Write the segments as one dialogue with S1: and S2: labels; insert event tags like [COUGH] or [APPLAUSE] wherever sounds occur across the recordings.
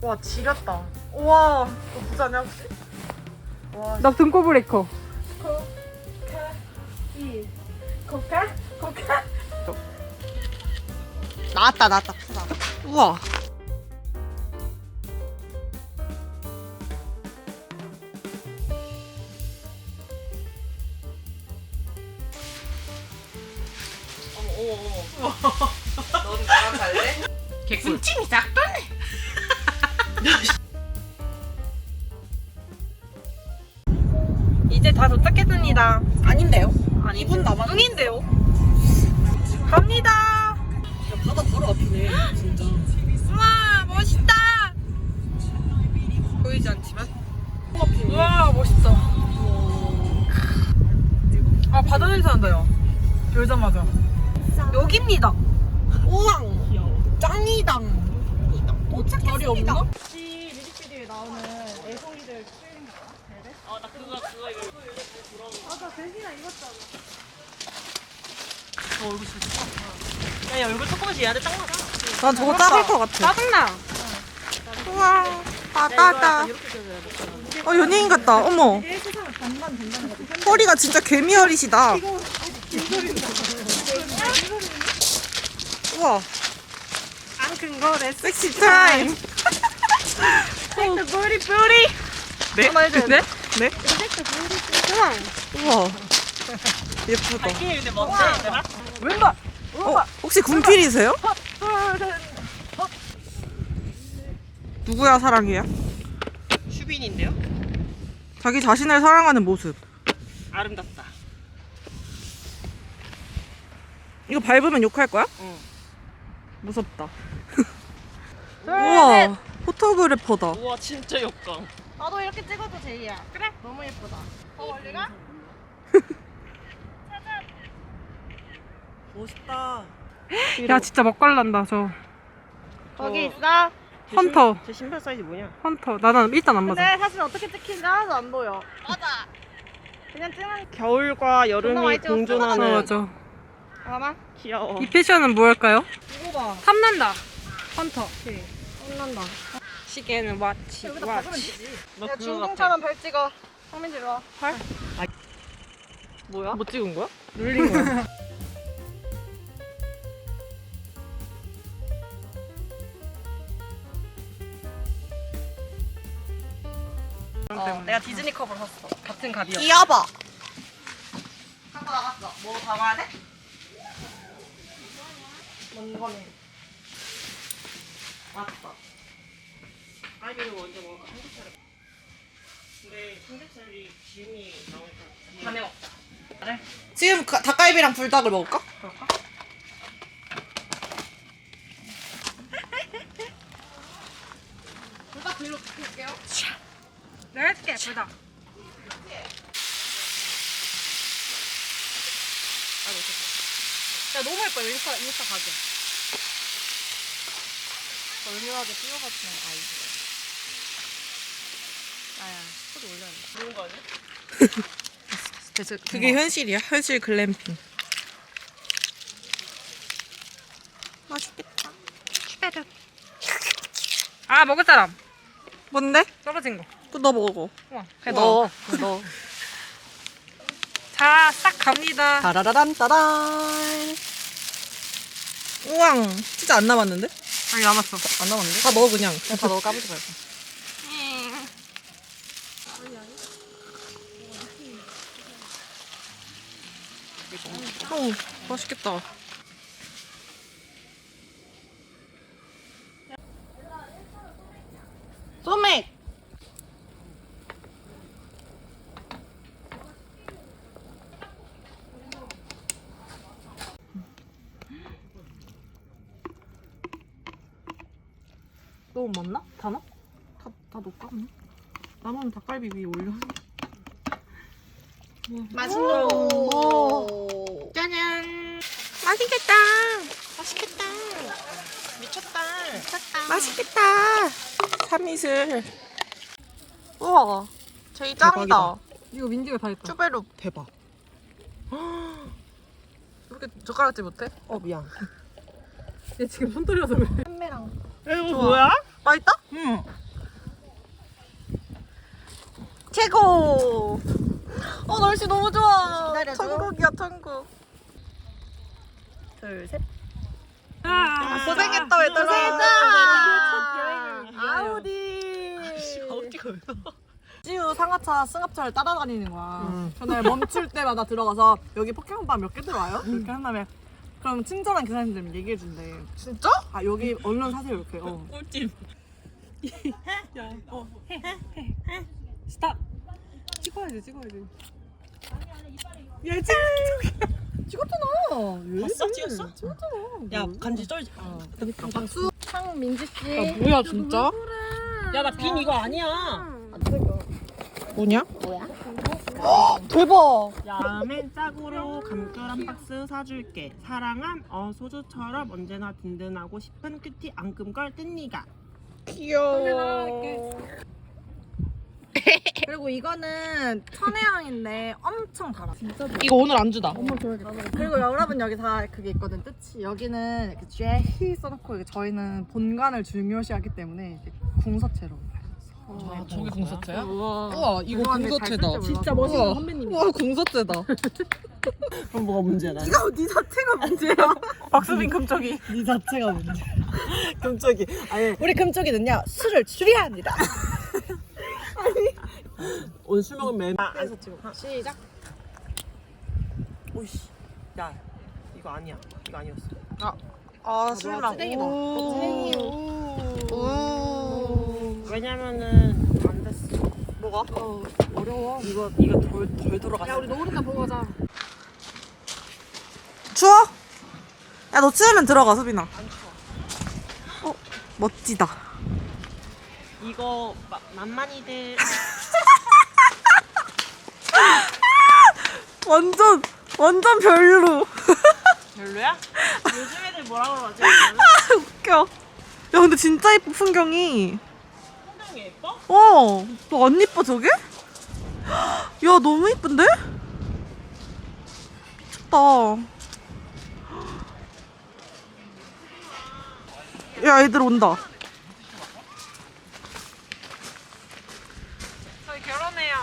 S1: 와 지렸다. 우와 너 부자냐 혹시? 와
S2: 나 등골 브레이커.
S1: 코카 이 코카 코카
S3: 나왔다 나왔다. 우와.
S1: 이제 다 도착했습니다.
S3: 아닌데요?
S1: 아니
S3: 2분 남았.
S1: 응인데요. 갑니다.
S3: 바다 바로 앞이네. 진짜.
S1: 와 멋있다. 보이지 않지만.
S3: 앞이네.
S1: 와 멋있다. 아 바다 냄새 난다 야. 열자마자. 여기입니다.
S3: 우왕. 짱이당. 자리 없나?
S1: 혹시 뮤직비디오에 나오는 애송이들 트레이닝 거야? 아나 그거 그거 대신아 입었잖아.
S3: 야, 야 얼굴 조금씩 얘한테 딱 맞아.
S2: 난 저거 작을 것 같아.
S1: 짜증나.
S2: 우와, 바다다. 어, 연예인 같다. 어머. 허리가 진짜 개미허리시다. 우와,
S1: 안큰 거래.
S2: 섹시 타임.
S1: 섹스 뿌리 뿌리.
S2: 네?
S1: 해줘야
S2: 네? 우와. 예쁘다.
S3: 근데 뭔데 얘들아?
S1: 왼발.
S2: 어, 혹시 군필이세요? 누구야 사랑이야?
S3: 슈빈인데요?
S2: 자기 자신을 사랑하는 모습.
S3: 아름답다.
S2: 이거 밟으면 욕할 거야?
S3: 응.
S2: 무섭다.
S1: 둘,
S2: 우와,
S1: 셋.
S2: 포토그래퍼다.
S3: 우와 진짜 역광.
S1: 나도 이렇게 찍어도 제이야. 그래? 너무 예쁘다. 더 멀리 가?
S3: 멋있다.
S2: 야, 진짜 먹갈란다, 저.
S1: 거기 있어.
S2: 헌터.
S3: 제 신발 사이즈 뭐냐?
S2: 헌터. 나는 일단 안 맞아.
S1: 근데 사실 어떻게 찍힌지 하나도 안 보여. 맞아. 그냥 찍는
S3: 겨울과
S1: 존나
S3: 여름이
S1: 많이 찍었어.
S2: 어,
S3: 공존하는
S2: 맞아.
S1: 하나?
S3: 귀여워.
S2: 이 패션은 뭐일까요?
S1: 이거 봐.
S2: 탐난다. 헌터.
S1: 혼난다.
S2: 시계는 와치.
S1: 너야 중공처럼 별 찍어. 성민지 이리 와.
S3: 뭐야?
S2: 뭐 찍은 거야? 눌린 거야. [LAUGHS]
S1: 어, 내가 디즈니 컵을 샀어. 같은 값이었어.
S3: 귀여워.
S1: 갖고 나갔어. 뭐 담아야 돼? 뭔 거네.
S3: 맞다. 아니 그리고 언제 먹을까? 삼겹살을. 근데 삼겹살이 기름이 나오니까
S1: 밤에 먹자.
S2: 지금 가- 닭갈비랑 불닭을 먹을까?
S1: 그럴까? [LAUGHS] 불닭 빌로 부탁할게요. 내가 해줄게, 불닭. 야, 너무 예뻐. 인스타, 인스타 가게. 얼마하게 띄워가지고 아이. 아야, 소리 올려야 돼.
S3: 좋은 거 아니야?
S1: 그래서 [LAUGHS]
S2: 그게 현실이야. 현실 글램핑. 맛있겠다.
S1: 아, 먹을 사람.
S2: 뭔데?
S1: 떨어진 거.
S2: 또너 먹어.
S1: 우와.
S3: 그냥
S2: 우와.
S3: 넣어. 넣어.
S1: 자, 싹 갑니다.
S3: 따라라란 따란.
S2: 우왕. 진짜 안 남았는데?
S1: 아니, 남았어.
S3: 안 남았는데?
S2: 다 넣어 그냥.
S3: 다 넣어 까부지 말고.
S2: 어, 맛있겠다.
S3: 소맥.
S2: 너무 많나? 다 넣어? 다, 다 넣을까? 남은 닭갈비 위에 올려.
S3: 맛있는 거.
S2: 짜잔. 맛있겠다.
S3: 맛있겠다. 미쳤다. 미쳤다.
S2: 맛있겠다. 삼이슬. 우와. 제이 짱이다.
S3: 대박이다.
S1: 이거 민지가 다 했다.
S2: 쭈베로
S3: 대박. [GASPS]
S2: 이렇게 젓가락질 못해?
S3: 어 미안.
S1: 얘 지금 손 떨려서 그래.
S3: 이거 뭐야?
S1: 맛있다?
S4: 응.
S1: 최고. 어 날씨 너무 좋아.
S4: 기다려줘.
S1: 천국이야 천국. 둘 셋.
S4: 아,
S1: 고생했다 얘들아.
S4: 고생했다.
S1: 아우디.
S4: 어디가 왜
S1: 찌우 상하차 승합차를 따라다니는 거야.
S4: 음.
S1: 그날 멈출 때마다 들어가서 여기 포켓몬바 몇개 들어와요? 이렇게 한 다음에 그럼 친절한 기사님들 얘기해 준대. 진짜? 아 여기 얼른 사세요 이렇게. 어.
S4: 꿀찜.
S1: 야, 어, 해, 해, 해. 스탑. 찍어야지, 찍어야지. 야, 찍. 찍었잖아. 왜
S4: 봤어?
S1: 이래?
S4: 찍었어?
S1: 찍었잖아.
S4: 야 간지 쩔지.
S1: 그러니까 박수.
S5: 창민지 씨.
S1: 야, 뭐야 진짜?
S4: 야 나 빈 이거 아니야.
S1: 뭐냐? 대박.
S3: 다음엔 짝으로 감귤 한 박스 사줄게. 사랑함 어소주처럼 언제나 든든하고 싶은 큐티 앙금걸 뜬니가.
S1: 귀여워. [LAUGHS] 그리고 이거는 천혜향인데 엄청 달아. 진짜
S3: 이거 오늘 안주다.
S1: 그리고 여러분 여기 다 그게 있거든 뜻이 여기는 이렇게 쥐히 써놓고 이게 저희는 본관을 중요시하기 때문에 이렇게 궁서체로
S3: 아, 저게 궁서체야?
S1: 우와
S3: 우와 이거 궁서체다.
S1: 진짜 멋있는 선배님
S3: 우와 궁서체다. [LAUGHS]
S4: 그럼 뭐가 문제나?
S1: 이거 네 자체가 문제야 [LAUGHS] 박수빈 금쪽이
S4: 네 자체가 문제. 깜짝이. 아니
S1: 우리 금쪽이는요 술을 추리합니다
S4: 오늘 술 먹으면 맨.
S1: 그래서 지금 시작
S4: 오이씨. 야 이거 아니야. 이거 아니었어.
S1: 아
S4: 술이라고.
S1: 쓰레기다
S3: 왜냐면은 안 됐어.
S4: 뭐가?
S1: 어려워
S4: 이거 이거 덜 덜 돌아갔어.
S1: 야 우리 노을이나 보고 가자
S2: 추워? 야 너 추우면 들어가 수빈아 어 멋지다
S3: 이거 마, 만만이들 [LAUGHS]
S2: 완전 완전 별로
S3: 별로야? 요즘 애들 뭐라 그러지? [LAUGHS]
S2: 웃겨 야 근데 진짜 예뻐 풍경이
S3: 풍경이 예뻐?
S2: 어 너 안 예뻐 저게? [GASPS] 야 너무 예쁜데? 미쳤다 [GASPS] 야 애들 온다
S1: 저희 결혼해요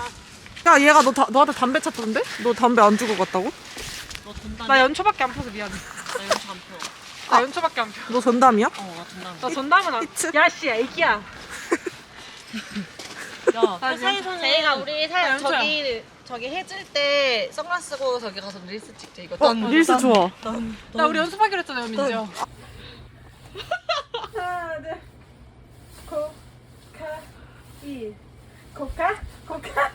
S2: 야 얘가 너 다, 너한테 담배 찾던데? 너 담배 안 주고 갔다고?
S3: 너 전담.
S1: 나 연초밖에 안 펴서 미안해
S3: 나 연차 안 펴.
S1: 나 연초밖에 안 펴.
S2: 너 전담이야?
S3: 어, 나 전담.
S1: 나 전담은 안.
S2: 히트.
S1: 야씨 애기야.
S3: 야, 회사에서는
S5: 저희가 우리 사
S1: 연초야.
S5: 저기 저기 해질 때 선글라스 쓰고 저기 가서 릴스 찍자 이거.
S2: 어, 릴스 좋아
S1: 나 우리 연습하기로 했잖아요, 민지야. 하나, 둘. 코카 이 코카 코카.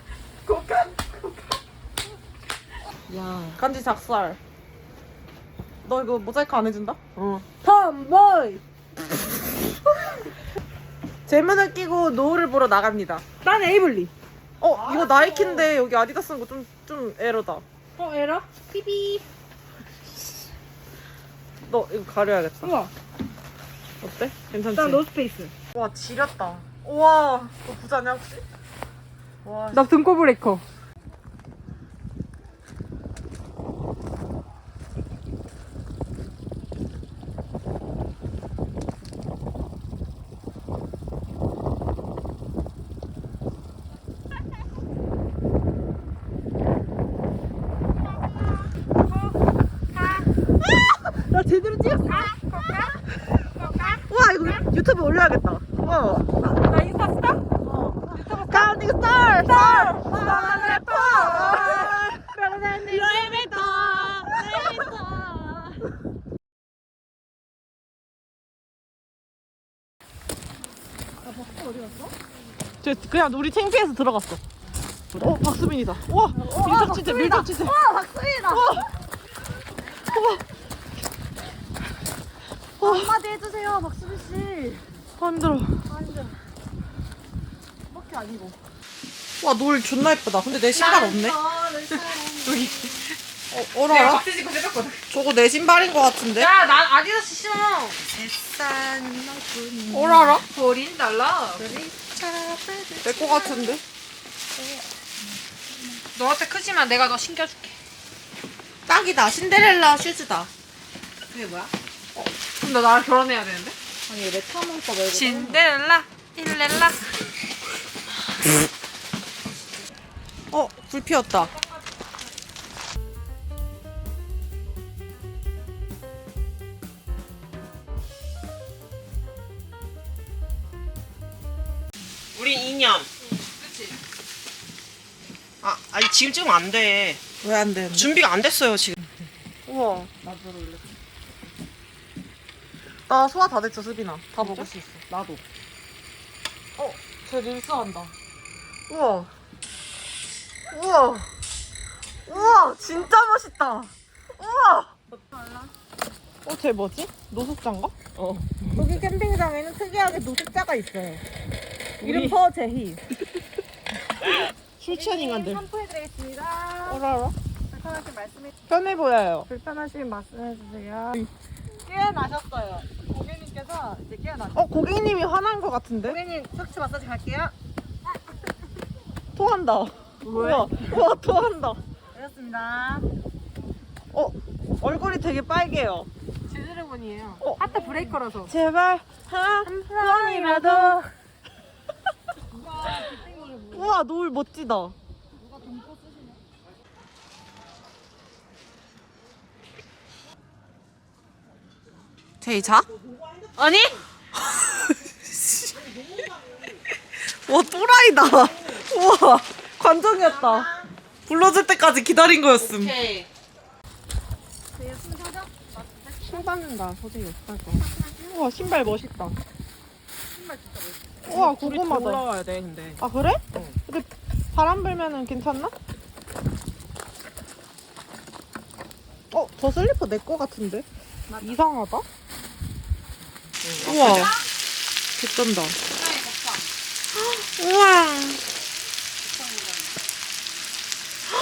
S4: 야.
S2: 간지 작살 너 이거 모자이크 안 해준다?
S4: 어.
S1: 톰보이.
S2: 재문을 끼고 노을을 보러 나갑니다
S1: 난 에이블리.
S2: 어 이거 나이키인데 여기 아디다스 쓴거좀 좀 에러다
S1: 어 에라? 삐삐.
S2: 너 이거 가려야겠다
S1: 우와.
S2: 어때? 괜찮지?
S1: 난 노스페이스.
S2: 와 지렸다 우와 너 부자냐 혹시? 와
S1: 나 등골 브레이커.
S2: 나 제대로 찍었어. 와 이거 유튜브 올려야겠다 와
S1: 나 인스타 스타?
S2: 가운데 스타 스타 스타 래퍼 저 그냥 우리 창피해서 들어갔어. 어 박수빈이다. 와 밀접 치세 밀접 치세. 와 박수빈이다.
S5: 한마디 해주세요, 박수빈 씨.
S2: 아 힘들어.
S5: 밖에 아니고.
S2: 와 노을 존나 예쁘다. 근데 내 신발 [LAUGHS] 없네. 여기. 어 어라.
S1: 박스 찍고 내렸거든.
S2: 저거 내 신발인 것 같은데.
S1: 야, 난 아디다스 신어.
S2: 어라라.
S1: 버린 달라.
S2: 내 거 같은데.
S1: 너한테 크지만 내가 너 신겨줄게.
S2: 딱이다. 신데렐라 슈즈다.
S1: 그게 뭐야? 그럼 너 나랑 결혼해야 되는데? 아니 레타몬스터 말고
S4: 신데렐라 일렐라
S1: 어, 불 피웠다.
S3: 지금 찍으면 안 돼.
S1: 왜안 되는데?
S3: 준비가 안 됐어요 지금.
S1: 우와. 나 소화 다 됐어, 수빈아. 다 먹을 수 있어. 나도. 어, 쟤 릴스 한다. 우와. 우와. 우와, 진짜 멋있다. 우와.
S2: 어, 쟤 뭐지? 노숙자인가?
S1: 여기 캠핑장에는 특이하게 노숙자가 있어요. 이름 서재희. [LAUGHS]
S2: 술 취한 인간들.
S5: 샴푸해드리겠습니다.
S2: 어라, 어라.
S5: 불편하신 말씀해
S2: 편해 보여요.
S5: 불편하신 말씀해주세요.
S1: 깨어나셨어요. 고객님께서 이제 깨어나셨어요.
S2: 어, 고객님이 화난 것 같은데?
S5: 고객님 척추 마사지 갈게요.
S2: 토한다. 우와, 우와, 토한다.
S5: 되었습니다.
S2: 어, 얼굴이 되게 빨개요.
S5: 지드래곤이에요.
S2: 어.
S5: 하트 브레이커라서.
S2: 제발, 한 번이라도. 우와, 노을 멋지다.
S1: 제이 자?
S4: 아니? [LAUGHS]
S1: 와 또라이다. 우와 관종이었다. 불러줄 때까지 기다린 거였음.
S4: 오케이
S2: 술 받는다, 소재이 어떡할까. 우와, 신발 멋있다. 우와, 궁금하다.
S3: 올라와야 돼 근데.
S2: 아, 그래? 근데 바람 불면은 괜찮나? 어, 저 슬리퍼 내 거 같은데? 이상하다? 우와, 개쩐다. 우와.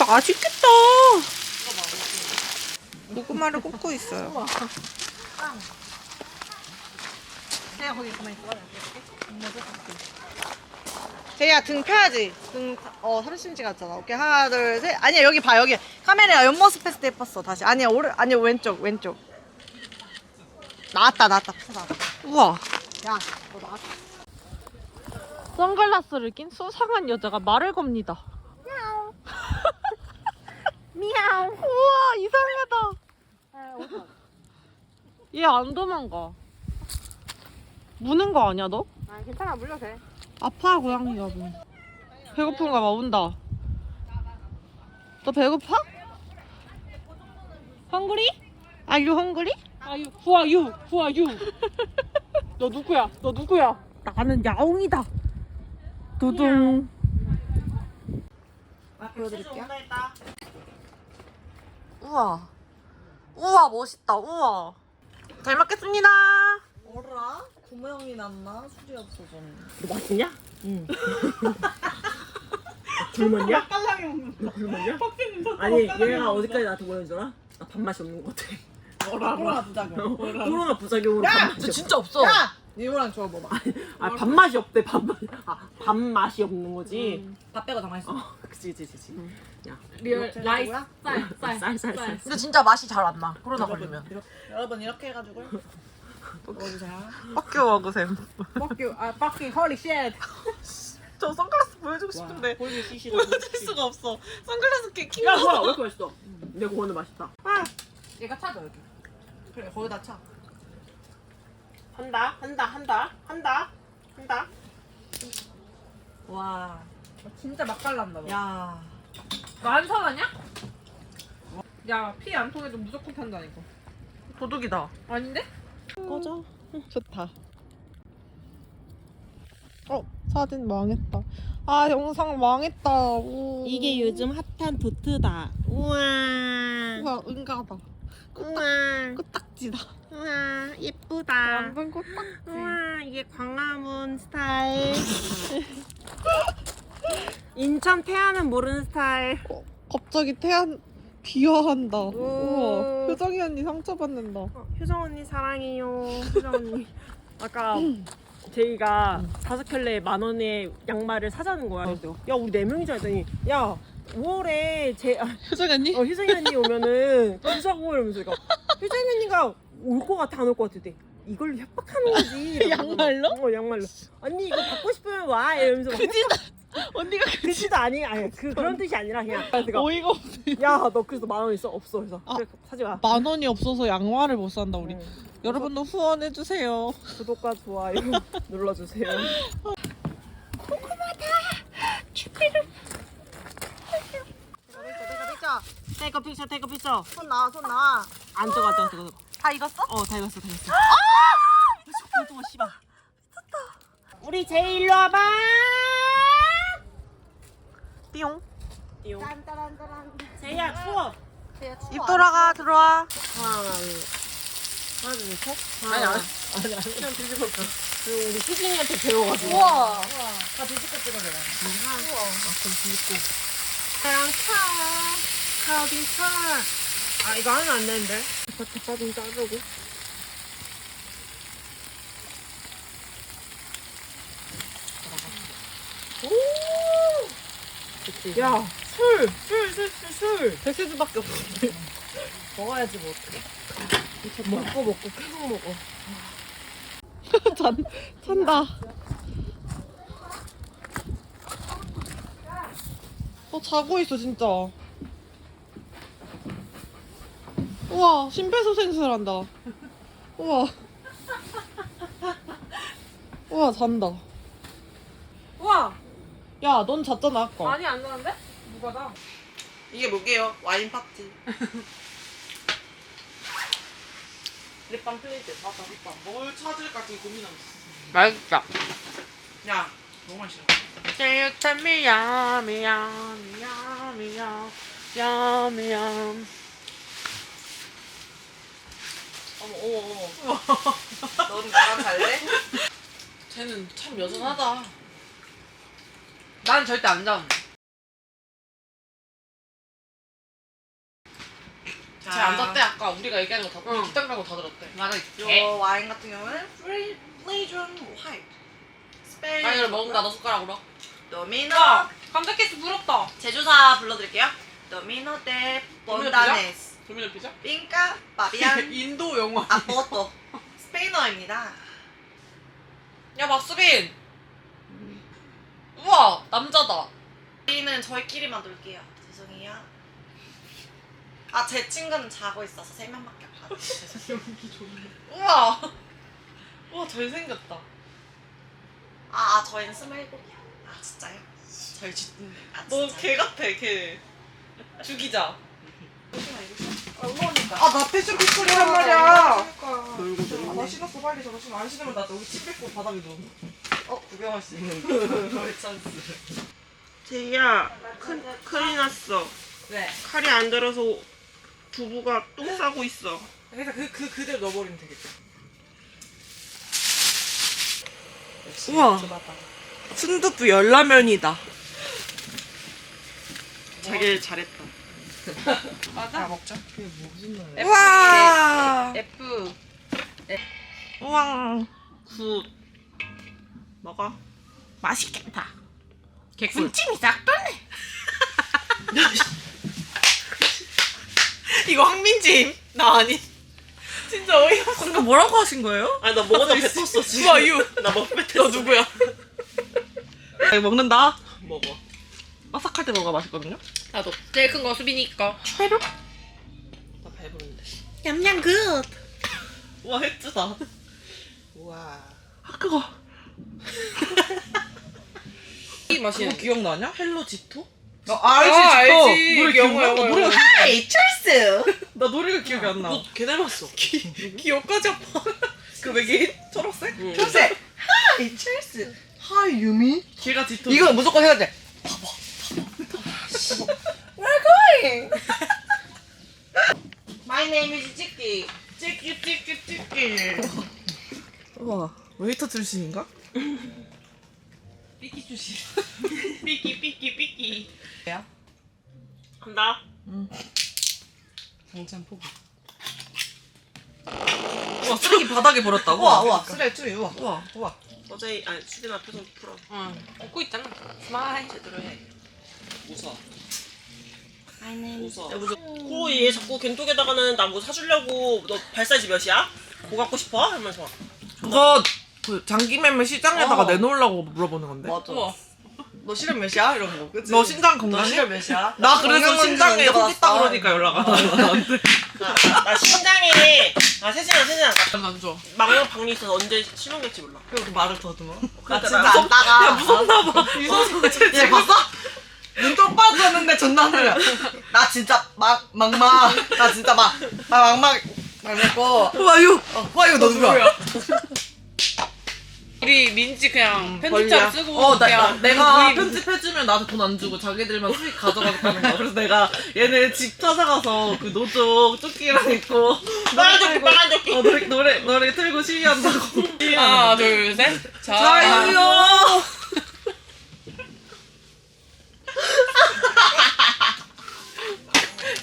S2: 맛있겠다. 고구마를 굽고 있어요.
S1: 제가 거기 가만히 있어. 제이야 등 펴야지. 등, 어, 30cm 같잖아. 오케이, 하나, 둘, 셋. 아니야, 여기 봐, 여기. 카메라 옆모습 했을 때 예뻤어. 다시. 아니야, 오른, 아니야, 왼쪽, 왼쪽. 나왔다, 나왔다. 나왔다. 우와. 야, 너 나왔다.
S2: 선글라스를 낀 수상한 여자가 말을 겁니다. 미야옹. [LAUGHS] 우와 이상하다. 얘 안 도망가. 무는 거 아니야 너?
S5: 아, 괜찮아, 물려도 돼.
S2: 아파 고양이가 뭐. 배고픈가 봐 온다. 너 배고파? 헝그리? Are you hungry?
S5: 아유, who are you? Who are you? [LAUGHS] 너 누구야? 너 누구야?
S2: 나는 야옹이다. 두둥.
S1: 보여드릴게요. 우와. 우와, 멋있다. 우와. 잘 먹겠습니다. 뭐라? 구멍이 났나? 술이 없어서.
S3: 너 맛있냐? 응. 굶었냐? 너 굶었냐? 아니 얘가 어디까지 나한테 뭐라는 줄 알아? 나 밥맛이 없는 것 같아.
S1: 코로나 부작용.
S3: 코로나 부작용으로 밥맛이 없.
S4: 진짜 없어
S1: 야! 이모랑 줘봐봐.
S3: 아 밥맛이 없대 밥맛. 아 밥맛이 없는 거지.
S1: 밥 빼고 다 맛있어.
S3: 어 그치 그치 그치. 야
S5: 리얼 라이스 쌀, 쌀,
S3: 쌀 쌀 쌀.
S4: 근데 진짜 맛이 잘 안 나 코로나 걸리면
S1: 여러분 이렇게 해가지고 [LAUGHS] 먹어주세요.
S2: 빡겨 먹으셈.
S5: You, 아, fucking holy shit.
S2: 저 선글라스 보여주고 싶은데
S3: 꼴기 시시로.
S2: 보여줄 수가 없어. 선글라스
S3: 끼야 뭐야 왜 이렇게 맛있어? 내 그거는 맛있다.
S1: 얘가 차죠 여기. 그래 거기다 차.
S3: 한다 한다 한다 한다 한다.
S1: 와.
S5: 진짜 맛깔난다. 너.
S1: 야.
S5: 너안 사가냐? 야, 피 안 통해도 무조건 탄다니까.
S1: 도둑이다.
S5: 아닌데?
S2: 꺼져. 좋다. 어 사진 망했다. 아 영상 망했다. 오.
S3: 이게 요즘 핫한 도트다. 우와.
S2: 우와 은가다.
S3: 우와.
S2: 코딱지다.
S3: 우와 예쁘다.
S2: 완전 코딱지.
S3: 우와 이게 광화문 스타일. [LAUGHS] 인천 태안은 모르는 스타일.
S2: 어, 갑자기 태안 비하한다. 우와 효정이 언니 상처받는다.
S3: 어, 효정 언니 사랑해요. 효정 언니. [LAUGHS] 아까 제이가 다섯 켤레 만 원의 양말을 사자는 거야. 그래서 야 우리 네 명이자 했더니 야 5월에 제 아,
S2: 효정 언니?
S3: 어, 효정이 언니 오면은 [LAUGHS] 또 사고 이러면서 그러니까 [LAUGHS] 효정이 언니가 올 것 같아 안 올 것 같아. 이걸로 협박하는 거지. [LAUGHS]
S4: 양말로?
S3: 어 양말로. 언니 이거 받고 싶으면 와 이러면서. 그지다.
S4: 언니가
S3: 그지도 아니 아니 그 그런 뜻이 아니라 그냥. 내가
S4: 어이가 없네.
S3: 야 너 그래서 만 원 있어 없어 그래서
S4: 아.
S3: 그래, 사지 마.
S4: 만 원이 없어서 양말을 못 산다 우리.
S3: 응.
S4: 여러분도 후원해 주세요.
S3: 구독과 좋아요 [LAUGHS] 눌러주세요.
S1: 테이크 픽처 테이크 픽처.
S6: 손 나와 손 나와.
S1: 안 뜨거 안 뜨거 뜨거.
S6: 다 익었어?
S1: 어, 다 익었어, 다 익었어. 아! 뜨거 씨발. 우리 제이 일로 와봐.
S6: 띠용.
S1: 제이야 추워.
S6: 입 돌아가 들어와.
S1: 하나, 둘, 하나, 둘, 셋.
S6: 아니, 아니.
S1: 아니, 아니. 그냥 뒤집어 줘. 그 우리 수진이한테 배워가지고.
S6: 우와.
S1: 다 뒤집어 찍어 내가.
S3: 사랑 차 어디서? 아 이거 하면 안 되는데. 대파 좀 짜주고. 야, 술, 술, 술, 술, 술.
S4: 백세주밖에 없어.
S3: 먹어야지 뭐 어떡해. 먹고 먹고 계속 먹어. [LAUGHS]
S4: 잔 찬다. 어 자고 있어 진짜. 우와 심폐소생술한다. 우와. 우와 잔다.
S3: 우와,
S4: 야 넌 잤잖아 아까.
S3: 많이 안 나는데? 누가 나?
S6: 이게 뭐게요? 와인 파티. [LAUGHS]
S1: 립밤 플레이트.
S4: 맞다 맞다. 뭘 찾을까 지금 고민하고 있어.
S6: 맛있다.
S4: 야 너무 맛있어.
S6: You tell me yummy yummy yummy yum yummy yum.
S4: 어머 어머 어머.
S6: 넌 나랑 갈래?
S4: 쟤는 참 여전하다.
S6: 난 절대 안 잡는데.
S4: 쟤안 잤대 아까 우리가 얘기하는 거 다.
S6: 응.
S4: 뒷담 말고 다 들었대.
S6: 맞아. 요 와인 같은 경우는 프리 플레이전 화이트. 스페인.
S4: 아이를 먹는다 너 숟가락으로.
S6: 도미노.
S4: 감자캐스 부럽다.
S6: 제조사 불러드릴게요. 도미노 데 본다네스.
S4: 조민호 피자?
S6: 빙까 바비안 [LAUGHS]
S4: 인도 영화.
S6: 아포토. 스페인어입니다.
S4: 야 박수빈. 우와 남자다.
S6: 저희는 저희끼리만 놀게요. 죄송해요. 아, 제 친구는 자고 있어서 세 명밖에.
S4: 연기 좋네. 우와. 우와 잘생겼다.
S6: 아, 아, 저희는 스물일곱이요. 아, 진짜요?
S4: 잘 짓는데.
S6: 아,
S4: 너
S6: 진짜요?
S4: 개 같아 걔. 죽이자. [LAUGHS]
S2: 아, 나 패션 피클이란 말이야.
S4: 놀고 놀고.
S2: 아, 나 신었어, 빨리 저거 신어. 안 신으면 나 여기 침 뱉고 바닥에 넣어.
S4: 어 구경할 수 있는 [LAUGHS] 그 찬스.
S3: 제이야, 큰, 큰일 났어.
S2: 네.
S3: 칼이 안 들어서 두부가 똥 싸고 있어.
S2: 그래서 그, 그, 그대로 넣어버리면 되겠다.
S3: 우와. 순두부 열라면이다. 자기를 잘했다.
S2: 다 먹자.
S3: 우와.
S6: F.
S3: 우와. 굿. 먹어. 맛있겠다.
S6: 개꿀.
S3: 찜이 싹 떠네. [LAUGHS] 이거 황민진 나 아니. 진짜 어이없어.
S2: 방금 뭐라고 하신 거예요?
S3: 아나 먹어다 뱉었어 지금. 나먹 뱉었어. 너 누구야?
S2: 이거 먹는다.
S3: 먹어.
S2: 바삭할 때 먹어야 맛있거든요.
S3: 나도.
S6: 제일 큰 거 수빈이 거.
S3: 나 배부른데.
S6: 냠냠 굿.
S3: 우와 했주다.
S2: 우와. 아, 그거. 이 맛이 그거 기억나냐? 헬로 지토? 아, 알지,
S3: 아,
S2: 지토.
S3: 알지.
S2: 노래
S3: 영어,
S2: 기억나? 나
S3: 영어,
S2: 노래가
S3: 영어.
S2: 기억이
S6: 하이, 찰스.
S2: 안- 나 노래가 기억이 안 나.
S3: 너개 닮았어.
S2: 기억까지 아파. 그 외계인? 초록색?
S3: 응.
S2: 초록색.
S6: 하이, 찰스. 하이, 유미.
S2: 걔가 지토.
S6: 이거 무조건 해야 돼. [LAUGHS] My name is 찍기. 찍기, 찍기, 찍기.
S2: 우와. 웨이터 출신인가?
S3: 삐끼 주시. 삐끼 삐끼 삐끼. 간다.
S2: 장찬 포기. 우와, 쓰레기 바닥에 버렸다고?
S6: 우와, 우와. 쓰레기, 우와.
S2: 우와, 우와.
S3: 어제 아니 수빈 앞에서 풀어.
S2: 응. 웃고 있잖아.
S6: 스마일. 제대로 해.
S4: 웃어. 웃어.
S3: 야 무슨. 그얘 자꾸 겐톡에다가는 나 뭐 사주려고 너 발사지 몇이야? 뭐 갖고 싶어? 하면서
S2: 그거 그 장기 매매 시장에다가
S6: 어.
S2: 내놓으려고 물어보는 건데.
S6: 맞아. 너 실력 몇이야? 이런 거. 그치?
S2: 너 신장
S6: 너
S2: 건강해?
S6: 실력 몇이야?
S2: 나 그래서
S6: 건강 검진
S2: 신장에
S6: 언제
S2: 혹 있다
S6: 받았어?
S2: 그러니까 연락 안 와. 나한테.
S3: 나, 나 신장에 아 세진아 세진아
S2: 나안 좋아.
S3: 막내 방리 있어서 언제 갈지 몰라
S6: 그리고 말을 더듬어. 나
S3: 진짜
S6: 안 따가.
S2: 야 무섭나 봐.
S6: 얘 봤어? 눈 똑 바로 떴는데 존나 흐려. 나 진짜 막 막막. 나 진짜 막. 나 막막. 막고.
S2: 와유.
S6: 어, 와 이거 너 누구야?
S4: 우리 민지 그냥
S6: 벌이야?
S4: 편집장 쓰고
S2: 어, 나,
S4: 그냥
S2: 나, 내가
S4: 모임.
S2: 편집해주면 나한테 돈 안 주고 자기들만 수익 가져가겠다는 거야. 그래서 내가 얘네 집 찾아가서 그 노조 조끼랑 입고
S3: 빨간 조끼 빨간 조끼
S2: 어, 노래, 노래, 노래 틀고 시위한다고.
S4: 하나 둘셋
S2: 자유요!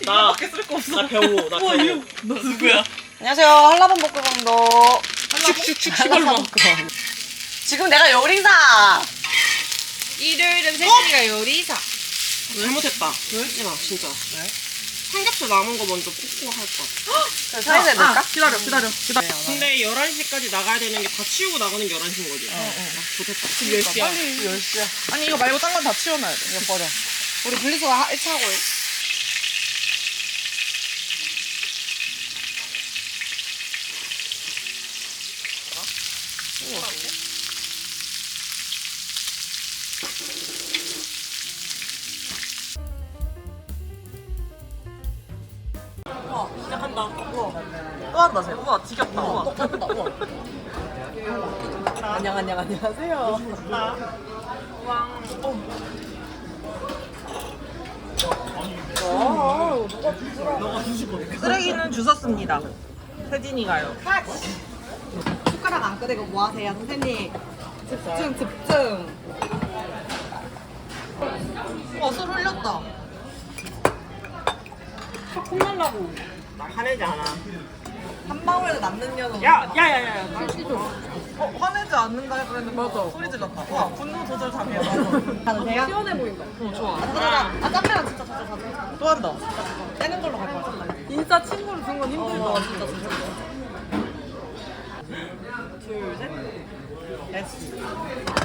S3: 나,
S2: 밖에 쓸 거 없어.
S3: 나 배우 나 배우
S2: 너 누구야?
S6: 안녕하세요. 한라봉 복구방도.
S4: 슉슉슉슉
S6: 지금 내가 요리사.
S4: 일요일은 세진이가 요리사
S3: 잘못했다 세진아 진짜 삼겹살 남은 거 먼저 볶고 할까
S6: 사이즈 해볼까?
S2: 아, 기다려, 기다려. 기다려.
S3: 근데 11시까지 나가야 되는 게 다 치우고 나가는 게 11시인 거지 어, 좋겠다 지금 10시야
S6: 10시야.
S2: 아니, 이거 말고 딴 건 다 치워놔야 돼.
S6: 이거 버려. 우리 분리수거 1차하고
S3: 시
S6: 안녕하세요.
S2: 쓰레기는 주웠습니다. 세진이가요.
S5: 숟가락 안 끄대고 뭐 하세요, 선생님? 집중, 집중.
S2: 어, 술 흘렸다.
S3: 화내지 않아
S2: 한 방울도 남는 년은.
S3: 야야 야 야
S2: 어, 화내지 않는다 그랬는데 맞아. 소리 질렀다. 와, 분노 조절 장애.
S5: 가도 돼요? 시원해 보인다.
S2: 어, 좋아.
S5: 아, 짬매랑 진짜 자주 자주.
S2: 또 한다. 떼는 걸로 갈 거야.
S5: 인싸 친구를 준건 힘들다. 진짜 진짜.
S2: 둘, 셋. 됐어.